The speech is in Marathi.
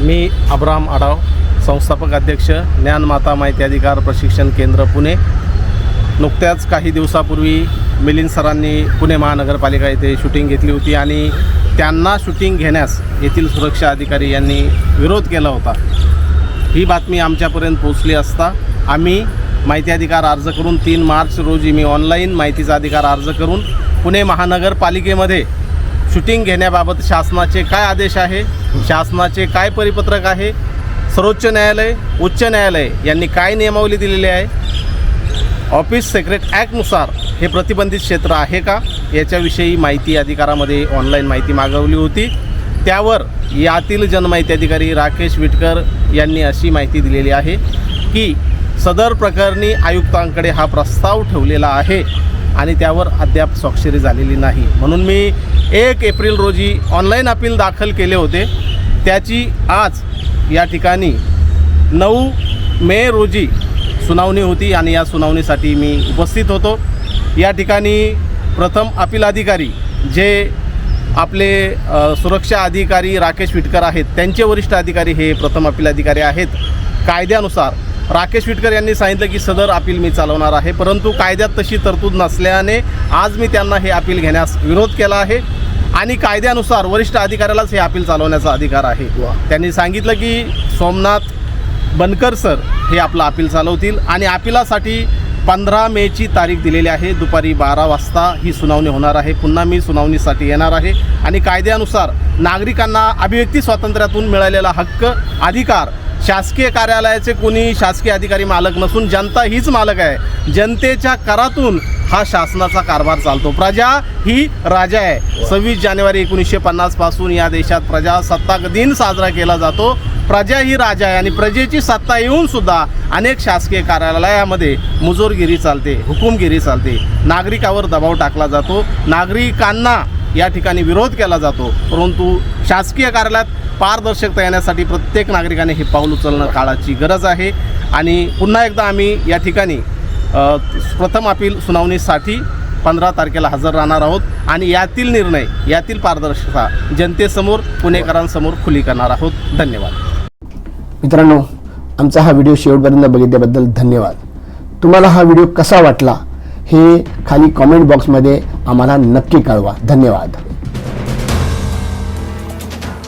मी अब्राम आडाव संस्थापक अध्यक्ष ज्ञानमाता माहिती अधिकार प्रशिक्षण केंद्र पुणे. नुकत्याच काही दिवसापूर्वी मिलिंद सरांनी पुणे महानगरपालिका येथे शूटिंग घेतली होती आणि त्यांना शूटिंग घेण्यास येथील सुरक्षा अधिकारी यांनी विरोध केला होता. ही बातमी आमच्यापर्यंत पोचली असता आम्ही माहिती अधिकार अर्ज करून तीन मार्च रोजी मी ऑनलाईन माहितीचा अधिकार अर्ज करून पुणे महानगरपालिकेमध्ये शूटिंग घेण्याबाबत शासनाचे काय आदेश आहे? शासनाचे काय परिपत्रक आहे? सर्वोच्च न्यायालय उच्च न्यायालय यांनी काय नियमावली दिलेली आहे? ऑफिस सेक्रेट ॲक्टनुसार हे प्रतिबंधित क्षेत्र आहे का? याच्याविषयी माहिती अधिकारामध्ये ऑनलाईन माहिती मागवली होती. त्यावर यातील जनमाहिती अधिकारी राकेश विटकर यांनी अशी माहिती दिलेली आहे की सदर प्रकरणी आयुक्तांकडे हा प्रस्ताव ठेवलेला आहे. आणि त्यावर अद्याप स्वाक्षरी झालेली नाही. म्हणून मी एक एप्रिल रोजी ऑनलाईन अपील दाखल केले होते. त्याची आज या ठिकाणी नऊ मे रोजी सुनावणी होती आणि या सुनावणीसाठी मी उपस्थित होतो. या ठिकाणी प्रथम अपील अधिकारी जे आपले सुरक्षा अधिकारी राकेश विटकर आहेत त्यांचे वरिष्ठ अधिकारी हे प्रथम अपील अधिकारी आहेत. कायद्यानुसार राकेश विटकर यांनी सांगितलं की सदर अपील मी चालवणार आहे परंतु कायद्यात तशी तरतूद नसल्याने आज मी त्यांना हे अपील घेण्यास विरोध केला आहे. आणि कायद्यानुसार वरिष्ठ अधिकाऱ्यालाच हे अपील चालवण्याचा अधिकार आहे. त्यांनी सांगितलं की सोमनाथ बनकर सर हे आपलं अपील चालवतील आणि अपिलासाठी पंधरा मेची तारीख दिलेली आहे. दुपारी बारा वाजता ही सुनावणी होणार आहे. पुन्हा मी सुनावणीसाठी येणार आहे. आणि कायद्यानुसार नागरिकांना अभिव्यक्ती स्वातंत्र्यातून मिळालेला हक्क अधिकार शासकीय कार्यालयाचे कोणी शासकीय अधिकारी मालक नसून जनता हीच मालक आहे. जनतेच्या करातून हा शासनाचा कारभार चालतो. प्रजा ही राजा आहे. सव्वीस जानेवारी एकोणीसशे पन्नासपासून या देशात प्रजासत्ताक दिन साजरा केला जातो. प्रजा ही राजा आहे आणि प्रजेची सत्ता येऊन सुद्धा अनेक शासकीय कार्यालयामध्ये मुजोरगिरी चालते हुकुमगिरी चालते. नागरिकावर दबाव टाकला जातो. नागरिकांना या ठिकाणी विरोध केला जातो. परंतु शासकीय कार्यालयात पारदर्शकता येण्यासाठी प्रत्येक नागरिकाने हे पाऊल उचलणं काळाची गरज आहे. आणि पुन्हा एकदा आम्ही या ठिकाणी प्रथम अपील सुनावणीसाठी पंधरा तारखेला हजर राहणार आहोत. आणि यातील निर्णय यातील पारदर्शकता जनतेसमोर पुणेकरांसमोर खुली करणार आहोत. धन्यवाद. मित्रांनो आमचा हा व्हिडिओ शेवटपर्यंत बघितल्याबद्दल धन्यवाद. तुम्हाला हा व्हिडिओ कसा वाटला हे खाली कॉमेंट बॉक्समध्ये आम्हाला नक्की कळवा. धन्यवाद.